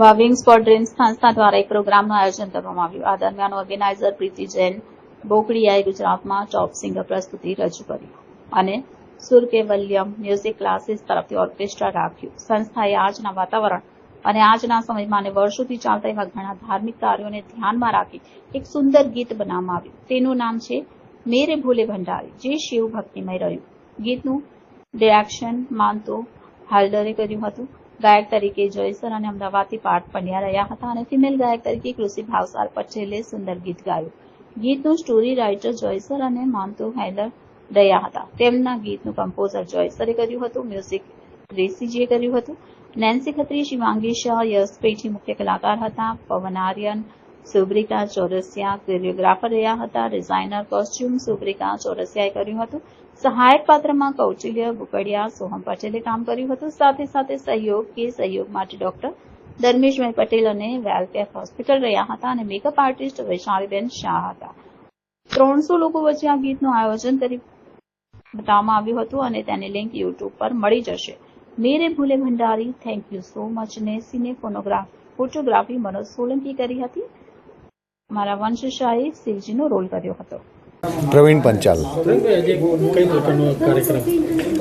વાવિંગ્સ four dreams સંસ્થા દ્વારા એક પ્રોગ્રામનું આયોજન કરવામાં આવ્યું. આ દરમિયાન ઓર્ગેનાઇઝર પ્રીતિ જૈન બોકડીયાએ ગુજરાતમાં ટોપ સિંગર પ્રસ્તુતિ રજૂ કરી અને સુર કેવલ્યમ મ્યુઝિક ક્લાસીસ તરફથી ઓર્કેસ્ટ્રા રાખ્યું. સંસ્થાએ આજના વાતાવરણ અને આજના સમયમાં અને વર્ષોથી ચાલતા એવા ઘણા ધાર્મિક કાર્યોને ધ્યાનમાં રાખી એક સુંદર ગીત બનાવવામાં આવ્યું. તેનું નામ છે મેરે ભોલે ભંડારી, જે શિવ ભક્તિમય રહ્યું. ગીતનું ડિરેક્શન માનતો હાલ્ડરે કર્યું હતું. ગાયક તરીકે જયસર અને અમદાવાદથી પાઠ પંડ્યા રહ્યા હતા અને ફિમેલ ગાયક તરીકે કૃષિ ભાવસાર પટેલે સુંદર ગીત ગાયું. ગીતનું સ્ટોરી રાઇટર જયસર અને માનતુ હેલર રહ્યા હતા. તેમના ગીતનું કમ્પોઝર જયસરે કર્યું હતું મ્યુઝિક રેસીજીએ કર્યું હતું. નેન્સી ખત્રી, શિવાંગી શાહ યશ પેઠી મુખ્ય કલાકાર હતા. પવન આર્યન સુબ્રિકા ચોરસિયા કોરિયોગ્રાફર રહ્યા હતા ડિઝાઇનર કોસ્ચ્યુમ સુબ્રિકા ચોરસિયાએ કર્યું હતું. સહાયક પાત્રમાં કૌટિલ્ય બુકડિયા સોહમ પટેલે કામ કર્યું હતું. સાથે સાથે સહયોગ કે સહયોગ માટે ડોક્ટર ધર્મેશભાઈ પટેલ અને વેલકેર હોસ્પિટલ રહ્યા હતા અને મેકઅપ આર્ટિસ્ટ વૈશાળીબેન શાહ હતા. ત્રણસો લોકો વચ્ચે આ ગીતનું આયોજન કરી બતાવવામાં આવ્યું હતું અને તેની લિંક યુટ્યુબ પર મળી જશે. મેરે ભૂલે Bhandari thank you so much ને સિને ફોટોગ્રાફી મનોજ સોલંકી કરી હતી. મારા વંશ શાહે શિવજીનો રોલ કર્યો હતો. પ્રવીણ પંચાલ. આજે કઈ પ્રકારનો કાર્યક્રમ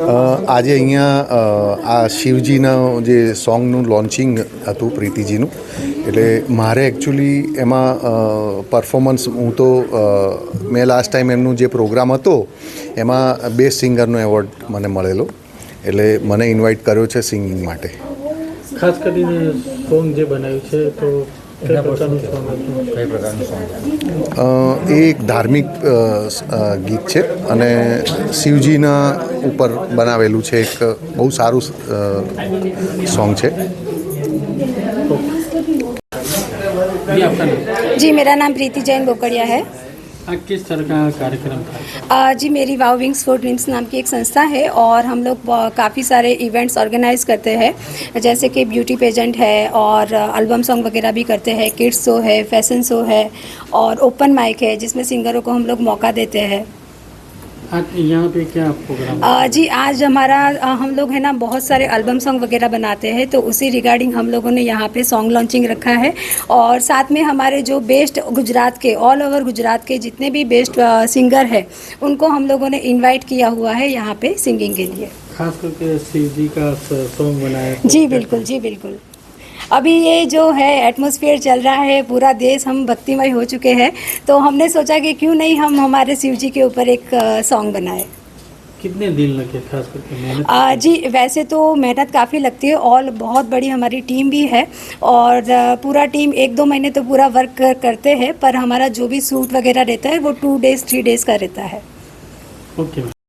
અ, આજે અહીંયા આ શિવજીના જે સોંગનું લોન્ચિંગ હતું પ્રીતિજીનું એટલે મારે એકચ્યુઅલી એમાં પરફોર્મન્સ હું તો મેં લાસ્ટ ટાઈમ એમનું જે પ્રોગ્રામ હતો એમાં બેસ્ટ સિંગરનો એવોર્ડ મને મળેલો એટલે મને ઇન્વાઇટ કર્યો છે સિંગિંગ માટે. ખાસ કરીને સોંગ જે બનાવ્યું છે તો કઈ પ્રકારનું સોંગ હતું કઈ પ્રકારનું સોંગ અ, એ એક ધાર્મિક અ, સ- અ, ગીત છે અને શિવજીના ઉપર બનાવેલું છે એક બહુ સારું સોંગ છે जी आपका नाम जी मेरा नाम प्रीति जैन बोकड़िया है आज किस तरह का कार्यक्रम था? जी, मेरी वाव विंग्स, फॉर ड्रीम्स नाम की एक संस्था है और हम लोग काफ़ी सारे इवेंट्स ऑर्गेनाइज करते हैं। जैसे कि ब्यूटी पेजेंट है और एल्बम सॉन्ग वगैरह भी करते हैं। किड्स शो है, फ़ैशन शो है और ओपन माइक है, जिसमें सिंगरों को हम लोग मौका देते हैं। आज यहाँ पे क्या प्रोग्राम जी आज हमारा हम लोग है ना बहुत सारे एल्बम सॉन्ग वगैरह बनाते हैं तो उसी रिगार्डिंग हम लोगों ने यहाँ पे सॉन्ग लॉन्चिंग रखा है। और साथ में हमारे जो बेस्ट गुजरात के ऑल ओवर गुजरात के जितने भी बेस्ट सिंगर हैं उनको हम लोगों ने इनवाइट किया हुआ है यहाँ पे सिंगिंग के लिए। खास करके शिव जी का सॉन्ग बनाया जी बिल्कुल जी बिल्कुल। अभी ये जो है एटमॉस्फेयर चल रहा है पूरा देश हम भक्तिमय हो चुके हैं तो हमने सोचा कि क्यों नहीं हम हमारे शिव जी के ऊपर एक सॉन्ग बनाए। कितने दिन लगे खास करके मेहनत आ, जी वैसे तो मेहनत काफ़ी लगती है और बहुत बड़ी हमारी टीम भी है और पूरा टीम एक दो महीने तो पूरा वर्क कर, करते हैं पर हमारा जो भी सूट वगैरह रहता है वो टू डेज़ थ्री डेज़ का रहता है। ओके